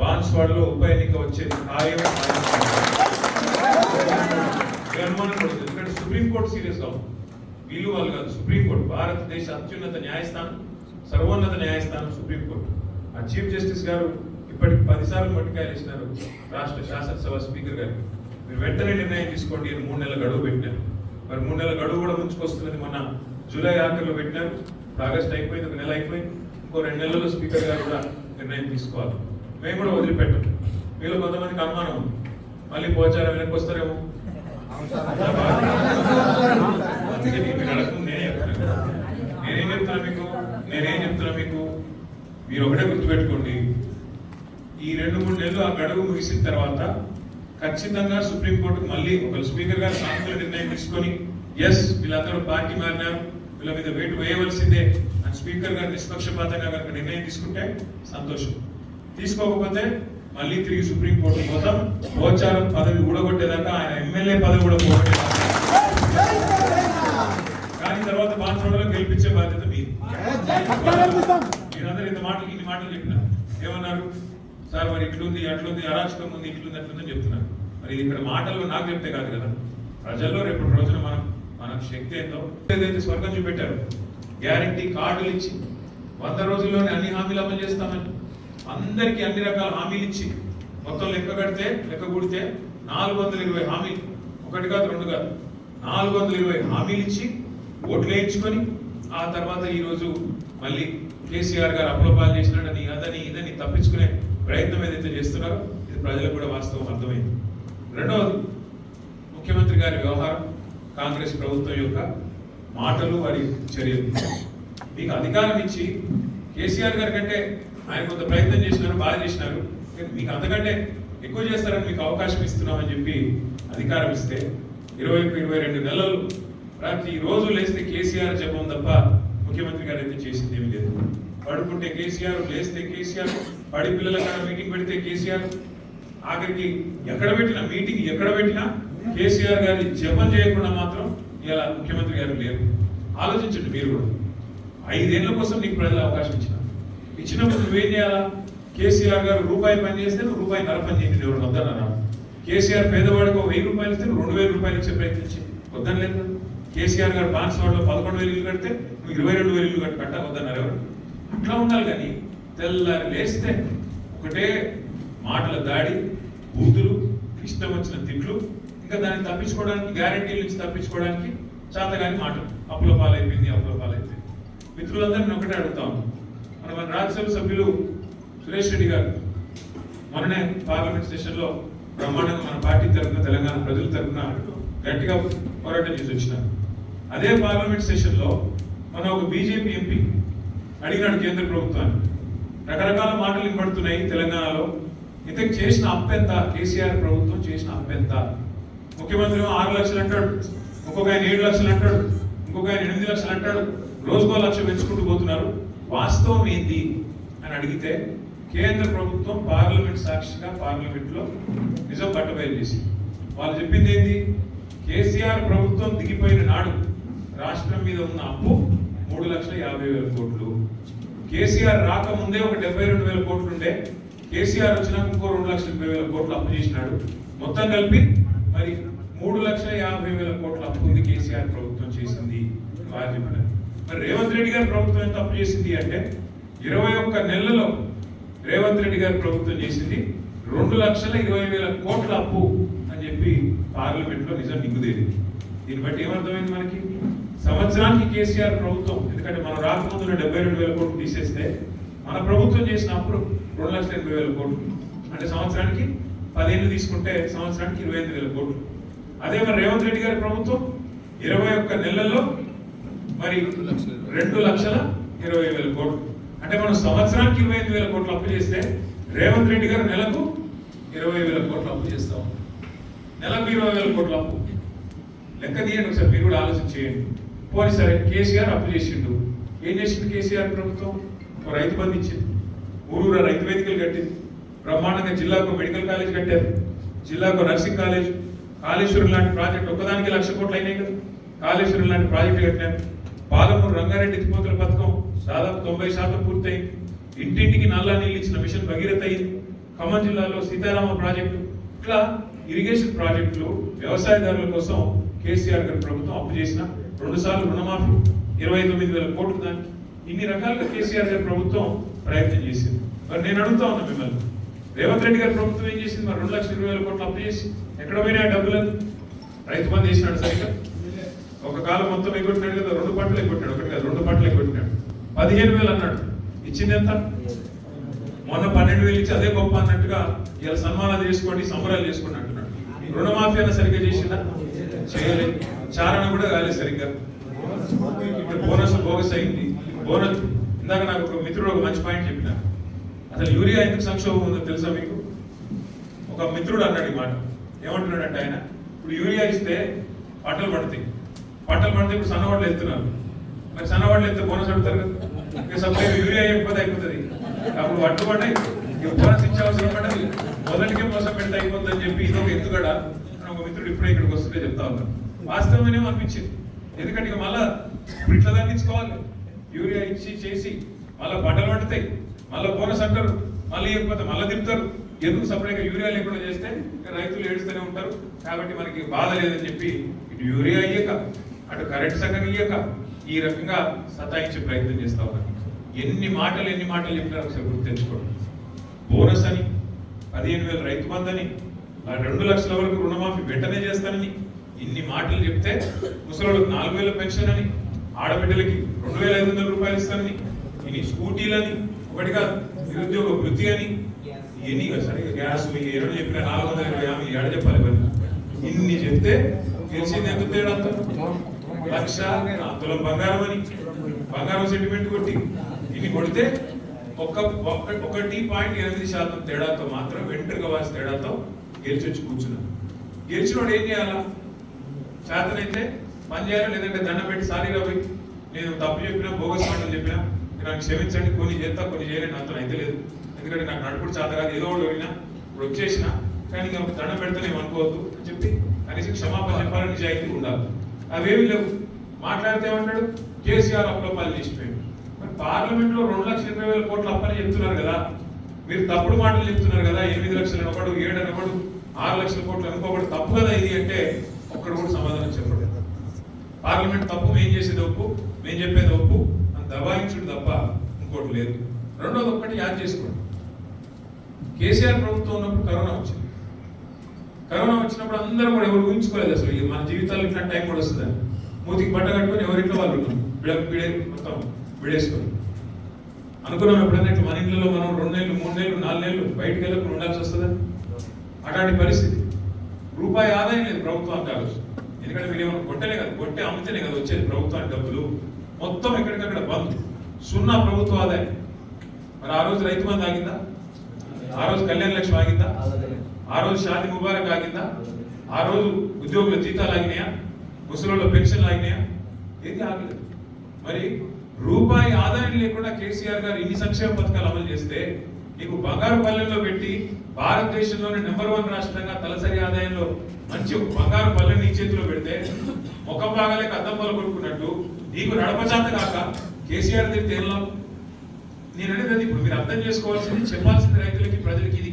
బాన్స్వాడలో ఉప ఎన్నిక వచ్చేది ఖాయం అనుమానం కూడా ఎందుకంటే సుప్రీంకోర్టు సీరియస్గా ఉంది వీళ్ళు వాళ్ళు కాదు. సుప్రీంకోర్టు భారతదేశ అత్యున్నత న్యాయస్థానం సర్వోన్నత న్యాయస్థానం సుప్రీంకోర్టు. ఆ చీఫ్ జస్టిస్ గారు ఇప్పటికి పదిసార్లు మట్టికాయలు ఇచ్చినారు రాష్ట్ర శాసనసభ స్పీకర్ గారు. మీరు వెంటనే నిర్ణయం తీసుకోండి అని మూడు నెలల గడువు పెట్టినారు. మరి మూడు నెలల గడువు కూడా ముంచుకొస్తున్నది మొన్న జూలై ఆఖరిలో పెట్టినారు. ఆగస్ట్ అయిపోయింది ఒక నెల అయిపోయింది. ఇంకో రెండు నెలల్లో స్పీకర్ గారు కూడా నిర్ణయం తీసుకోవాలి. మేము కూడా వదిలిపెట్టం. మీలో కొంతమందికి అనుమానం ఉంది. మళ్ళీ పోచారం వెనక్కి వస్తారేమో? నేనేం చెప్తున్నా మీకు? నేనేం చెప్తున్నా మీకు? మీరు ఒకటే గుర్తుపెట్టుకోండి. ఈ రెండు మూడు నెలలు ఆ గడువు ముగిసిన తర్వాత ఖచ్చితంగా సుప్రీంకోర్టుకు మళ్ళీ ఒక స్పీకర్ గారు సానుకూల నిర్ణయం తీసుకొని ఎస్ వీళ్ళందరూ పార్టీ మారినారు. వీళ్ళ మీద వేటు వేయవలసిందే. అని స్పీకర్ గారు నిష్పక్షపాతంగా కనుక నిర్ణయం తీసుకుంటే సంతోషం. తీసుకోకపోతే మళ్ళీ తిరిగి సుప్రీంకోర్టు పోతాం. గోచారం పదవి ఊడగొట్టేదాకా ఆయన ఎమ్మెల్యే పదవి కూడా పోగొట్టేదాకా. కానీ తర్వాత బాన్సోడలో గెలిపించే బాధ్యత మీరు మీరందరూ ఇంత మాటలు ఇన్ని మాటలు చెప్పినారు ఏమన్నారు? సార్ మరి ఇట్లుంది అట్లుంది అరాచకం ఉంది ఇట్లుంది అట్లుందని చెప్తున్నారు. మరి ఇది ఇక్కడ మాటల్లో నాకు చెప్తే కాదు కదా. ప్రజల్లో రేపటి రోజున మనం మనకు శక్తి ఏందో. ఏదైతే స్వర్గం చూపెట్టారు గ్యారంటీ కార్డులు ఇచ్చి వంద రోజుల్లోనే అన్ని హామీలు అమలు చేస్తామని. అందరికీ అన్ని రకాల హామీలు ఇచ్చి మొత్తం లెక్క కడితే లెక్క కూడితే నాలుగు వందల ఇరవై హామీలు. ఒకటి కాదు రెండు కాదు. నాలుగు వందల ఇరవై హామీలు ఇచ్చి ఓట్లు వేయించుకొని ఆ తర్వాత ఈరోజు మళ్ళీ కేసీఆర్ గారు అప్లపాలు చేసినాడని అదని ఇదని తప్పించుకునే ప్రయత్నం ఏదైతే చేస్తున్నారో ఇది ప్రజలకు కూడా వాస్తవం అర్థమైంది. రెండవది ముఖ్యమంత్రి గారి వ్యవహారం కాంగ్రెస్ ప్రభుత్వం యొక్క మాటలు వారి చర్యలు. మీకు అధికారం ఇచ్చి కేసీఆర్ గారి కంటే ఆయన కొంత ప్రయత్నం చేసినారు బాగా చేసినారు. మీకు అంతకంటే ఎక్కువ చేస్తారని మీకు అవకాశం ఇస్తున్నామని చెప్పి అధికారం ఇస్తే ఇరవై ఇరవై రెండు నెలలు ప్రతి రోజు లేస్తే కేసీఆర్ జపం తప్ప ముఖ్యమంత్రి గారు అయితే చేసింది ఏమీ లేదు. పడుకుంటే కేసీఆర్ లేస్తే కేసీఆర్ పడి పిల్లల కాడ మీటింగ్ పెడితే కేసీఆర్. ఆఖరికి ఎక్కడ పెట్టినా మీటింగ్ ఎక్కడ పెట్టినా కేసీఆర్ గారి జపం చేయకుండా మాత్రం ఇలా ముఖ్యమంత్రి గారు లేరు. ఆలోచించండి మీరు కూడా. ఐదేళ్ళ కోసం నీకు ప్రజలు అవకాశం ఇచ్చిన. ఇచ్చినప్పుడు నువ్వేం చేయాలా? కేసీఆర్ గారు రూపాయి పని చేస్తే నువ్వు రూపాయి నర పని చేయండి ఎవరు? వద్దన్నా కేసీఆర్ పేదవాడికి ఒక వెయ్యి రూపాయలు ఇస్తే రెండు వేల రూపాయలు ఇచ్చే ప్రయత్నించి వద్దని లేదు కేసీఆర్ గారు బాన్స్వాడలో పదకొండు వేలు ఇల్లు కడితే నువ్వు ఇరవై రెండు వేలు ఇల్లు కట్టి కట్ట వద్దన్నారు ఎవరు? అట్లా ఉండాలి కానీ తెల్లారి లేస్తే ఒకటే మాటల దాడి బూతులు ఇష్టం వచ్చిన తిట్లు ఇంకా దాన్ని తప్పించుకోవడానికి గ్యారంటీల నుంచి తప్పించుకోవడానికి చేతగాని మాటలు. అప్పుల పాలైపోయింది అప్పుల పాలైపోయింది. మిత్రులందరినీ ఒకటే అడుగుతాం. మన మన రాజ్యసభ సభ్యులు సురేష్ రెడ్డి గారు మొన్ననే పార్లమెంట్ సెషన్లో బ్రహ్మాండంగా మన పార్టీ తరఫున తెలంగాణ ప్రజల తరఫున గట్టిగా పోరాటం చేసి వచ్చినారు. అదే పార్లమెంట్ సెషన్లో మన ఒక బీజేపీ ఎంపీ అడిగినాడు కేంద్ర ప్రభుత్వాన్ని. రకరకాల మాటలు వినబడుతున్నాయి తెలంగాణలో. ఇంతకు చేసిన అప్పెంత కేసీఆర్ ప్రభుత్వం చేసిన అప్పెంత ముఖ్యమంత్రి ఆరు లక్షలు అంటాడు ఒక్కొక్క ఆయన ఏడు లక్షలు అంటాడు ఇంకొక ఆయన ఎనిమిది లక్షలు అంటాడు. రోజుకో లక్ష పెంచుకుంటూ పోతున్నారు. వాస్తవం ఏంది అని అడిగితే కేంద్ర ప్రభుత్వం పార్లమెంట్ సాక్షిగా పార్లమెంట్లో నిజం బట్టబయలు చేసింది. వాళ్ళు చెప్పింది ఏంటి? కేసీఆర్ ప్రభుత్వం దిగిపోయిన నాడు రాష్ట్రం మీద ఉన్న అప్పు మూడు లక్షల యాభై వేల కోట్లు. కేసీఆర్ రాకముందే ఒక డెబ్బై రెండు వేల కోట్లు ఉండే కేసీఆర్ వచ్చినాక ఇంకో రెండు లక్షల ఇరవై వేల కోట్లు అప్పు చేసినాడు. మొత్తం కలిపి మరి మూడు లక్షల యాభై వేల కోట్ల అప్పు ఉంది కేసీఆర్ ప్రభుత్వం చేసింది వారు చెప్పినారు. మరి రేవంత్ రెడ్డి గారి ప్రభుత్వం ఎంత అప్పు చేసింది అంటే ఇరవై ఒక్క నెలలో రేవంత్ రెడ్డి గారి ప్రభుత్వం చేసింది రెండు లక్షల ఇరవై వేల కోట్ల అప్పు అని చెప్పి పార్లమెంట్లో నిజం నిగ్గుదేది దీన్ని బట్టి ఏమర్థమైంది మనకి? సంవత్సరానికి కేసీఆర్ ప్రభుత్వం ఎందుకంటే మనం రాకముందు డెబ్బై రెండు వేల కోట్లు తీసేస్తే మన ప్రభుత్వం చేసిన అప్పుడు రెండు లక్షల ఎనభై వేల కోట్లు. అంటే సంవత్సరానికి పదిహేను తీసుకుంటే సంవత్సరానికి ఇరవై ఐదు వేల కోట్లు. అదే మరి రేవంత్ రెడ్డి గారి ప్రభుత్వం ఇరవై ఒక్క నెలల్లో మరి రెండు లక్షల ఇరవై వేల. కోట్లు. అంటే మనం సంవత్సరానికి ఇరవై ఐదు వేల కోట్లు అప్పు చేస్తే రేవంత్ రెడ్డి గారు నెలకు ఇరవై వేల కోట్లు అప్పు చేస్తాం నెలకు ఇరవై వేల కోట్ల అప్పు. లెక్క తీయండి ఒకసారి మీరు కూడా ఆలోచన చేయండి. పోనీ సరే కేసీఆర్ అప్పు చేసిండు. ఏం చేసిండు కేసీఆర్ ప్రభుత్వం? ఒక రైతు బంధు ఇచ్చింది ఊరూరా రైతు వేదికలు కట్టింది. బ్రహ్మాండంగా జిల్లాకు మెడికల్ కాలేజ్ కట్టారు. జిల్లాకు నర్సింగ్ కాలేజ్. కాళేశ్వరం లాంటి ప్రాజెక్ట్ ఒక్కదానికి లక్ష కోట్లు అయినాయి కదా. కాళేశ్వరం లాంటి ప్రాజెక్టు కట్టినారు. పాలమూరు రంగారెడ్డి ఎత్తిపోతల పథకం దాదాపు తొంభై శాతం పూర్తయింది. ఇంటింటికి నల్లా నీళ్ళు ఇచ్చిన మిషన్ భగీరథ అయింది ఖమ్మం జిల్లాలో సీతారామ ప్రాజెక్టు ఇట్లా ఇరిగేషన్ ప్రాజెక్టులు వ్యవసాయదారుల కోసం కేసీఆర్ గారి ప్రభుత్వం అప్పు చేసిన రెండు సార్లు రుణమాఫీ ఇరవై తొమ్మిది వేల కోట్లు దానికి. ఇన్ని రకాలుగా కేసీఆర్ గారి ప్రభుత్వం ప్రయత్నం చేసింది. మరి నేను అడుగుతా ఉన్నా మిమ్మల్ని రేవంత్ రెడ్డి గారి ప్రభుత్వం ఏం చేసింది? మరి రెండు లక్షల ఇరవై వేల కోట్లు అప్పు చేసి ఎక్కడ పోయినా డబ్బులు రైతు బంద్ చేసినాడు సరిగ్గా? ఒక కాలం మొత్తం ఎగ్గొట్టినాడు కదా రెండు పంటలు ఎగ్గొట్టినాడు ఒకటి కాదు రెండు పంటలు ఎగ్గొట్టినాడు. పదిహేను వేలు అన్నాడు. ఇచ్చింది ఎంత? మొన్న పన్నెండు వేలు ఇచ్చి అదే గొప్ప అన్నట్టుగా ఇలా సన్మానాలు చేసుకోండి సంబరాలు చేసుకోండి అంటున్నాడు. రుణమాఫీ అన్న సరిగ్గా చేసిందా? చేయలేదు చారణ కూడా కాలేదు సరిగ్గా. ఇప్పుడు బోనస్ బోగస్ అయింది. బోనస్. ఇందాక నాకు ఒక మిత్రుడు ఒక మంచి పాయింట్ చెప్పిన. అసలు యూరియా ఎందుకు సంక్షోభం ఉందో తెలుసా మీకు? ఒక మిత్రుడు అన్నాడు ఈ మాట. ఏమంటున్నాడంటే ఆయన? ఇప్పుడు యూరియా ఇస్తే పంటలు పడతాయి. పంటలు పడితే ఇప్పుడు సన్నవాళ్ళు ఎత్తున్నారు. మరి సన్నవాళ్ళు ఎత్తే బోనస్ అడుగుతారు కదా. ఇక సప్లై యూరియా అయిపోతే అయిపోతుంది. అప్పుడు వడ్డు పడ్డాయి. ఇక బోనస్ ఇచ్చే అవసరం పడదు మొదటికే మోసం పెడితే అయిపోతుంది అని చెప్పి ఇదొక ఎత్తుగడ అని ఒక మిత్రుడు ఇప్పుడే ఇక్కడికి వస్తుంటే చెప్తా ఉన్నాను వాస్తవమేనేమో అనిపించింది. ఎందుకంటే ఇక మళ్ళా ఇప్పుడు ఇట్లా తగ్గించుకోవాలి. యూరియా ఇచ్చి చేసి మళ్ళీ పంటలు పండుతాయి. మళ్ళీ బోనస్ అంటారు. మళ్ళీ ఇవ్వకపోతే మళ్ళీ తిప్పుతారు. ఎందుకు సపరేట్గా యూరియా లేకుండా చేస్తే? రైతులు ఏడుస్తూనే ఉంటారు. కాబట్టి మనకి బాధ లేదని చెప్పి ఇటు యూరియా అయ్యాక అటు కరెంట్ సగం ఇయ్యక ఈ రకంగా సతాయించే ప్రయత్నం చేస్తా ఉన్నారు. ఎన్ని మాటలు ఎన్ని మాటలు చెప్పినారు ఒకసారి గుర్తించుకోండి. బోనస్ అని పదిహేను వేల రైతు బంధని ఆ రెండు లక్షల వరకు రుణమాఫీ వెంటనే చేస్తానని ఇన్ని మాటలు చెప్తే ముసలోళ్ళకి నాలుగు వేల పెన్షన్ అని ఆడబిడ్డలకి రెండు వేల ఐదు వందల రూపాయలు ఇస్తానని ఇన్ని స్కూటీలని ఒకటిగా నిరుద్యోగ వృత్తి అని ఎన్ని సరిగ్గా గ్యాస్ ఏడు చెప్పిన నాలుగు వందల ఇరవై యాభై ఏడ చెప్పాలి ఇన్ని చెప్తే గెలిచింది ఎంత తేడా? లక్ష అందులో బంగారం అని. బంగారం సెంటిమెంట్ కొట్టి. ఇది కొడితే ఒక్క ఒకటి పాయింట్ ఎనిమిది శాతం తేడాతో మాత్రం వెంట్రుక వాసి తేడాతో గెలిచి వచ్చి కూర్చున్నాం. గెలిచినోడు ఏం చేయాలా? చేతనైతే పని చేయాలి? లేదంటే దండం పెట్టి సారీగా పోయి నేను తప్పు చెప్పినా బోగస్ మాటలు చెప్పినా నాకు క్షమించండి కొన్ని చేస్తా కొన్ని చేయలేదు నాతో అయితే లేదు. ఎందుకంటే నాకు నడుపుడు చేత కాదు ఏదో ఒకటి పోయినా ఇప్పుడు వచ్చేసిన కానీ ఇంకా ఒక దండం అనుకోవద్దు అని చెప్పి అనేసి క్షమాపణ చెప్పాలని నిజాయితీ ఉండాలి. అవేమి లేవు. మాట్లాడితే ఏమంటాడు? కేసీఆర్ అప్లోపాలు చేసిపోయాడు. మరి పార్లమెంట్లో రెండు లక్షల ఇరవై వేల కోట్ల అప్పని చెప్తున్నారు కదా. మీరు తప్పుడు మాటలు చెప్తున్నారు కదా. ఎనిమిది లక్షలు అనబడు ఏడు అనబడు ఆరు లక్షల కోట్లు అనుకోబడు. తప్పు కదా ఇది అంటే ఒక్కడు కూడా సమాధానం చెప్పడు పార్లమెంట్ తప్పు మేము చేసేది ఒప్పు మేము చెప్పేది ఒప్పు. అని దబాయించుడు తప్ప ఇంకోటి లేదు. రెండోది ఒక్కటి యాద్ చేసుకోండి. కేసీఆర్ ప్రభుత్వం ఉన్నప్పుడు కరోనా వచ్చింది. కరోనా వచ్చినప్పుడు అందరూ కూడా ఎవరు ఊహించుకోలేదు అసలు. మన జీవితాలు ఇట్లా టైం కూడా వస్తుందని మూతికి బట్ట కట్టుకొని ఎవరింట్లో వాళ్ళు ఉన్నాం బిడ బిడే మొత్తం బిడేసుకొని. అనుకున్నాం ఎప్పుడైనా ఇట్లా మన ఇళ్ళలో మనం రెండు నెలలు మూడు నెలలు నాలుగు నెలలు బయటికి వెళ్ళకుండా ఉండాల్సి వస్తుందని అట్లాంటి పరిస్థితి. రూపాయి ఆదాయం లేదు ప్రభుత్వానికి కావచ్చు ఎందుకంటే మీరు కొట్టలే కదా కొట్టే అమ్మితేనే కదా వచ్చేది ప్రభుత్వానికి డబ్బులు. మొత్తం ఎక్కడికక్కడ బంద్. సున్నా ప్రభుత్వ ఆదాయం. మరి ఆ రోజు రైతు మంది ఆగిందా? ఆ రోజు కళ్యాణ లక్ష్మి ఆగిందా? ఆ రోజు షాది ముబారక్ ఆగిందా? ఆ రోజు ఉద్యోగుల జీతాలు ఆగినాయా? ముసలోళ్ళ పెన్షన్లు ఆగినాయా? ఏది ఆగలేదు. మరి రూపాయి ఆదాయం లేకుండా కేసీఆర్ గారు ఇన్ని సంక్షేమ పథకాలు అమలు చేస్తే నీకు బంగారు పల్లెల్లో పెట్టి భారతదేశంలోనే నెంబర్ వన్ రాష్ట్రంగా తలసరి ఆదాయంలో మంచి బంగారు పల్లె నీ చేతిలో పెడితే ముఖం బాగాలేక అద్దం పలు కొట్టుకున్నట్టు నీకు నడపచాత కాక కేసీఆర్ తిరిగి తేలినావు నేను అనేది ఇప్పుడు మీరు అర్థం చేసుకోవాల్సింది చెప్పాల్సింది రైతులకి ప్రజలకి ఇది.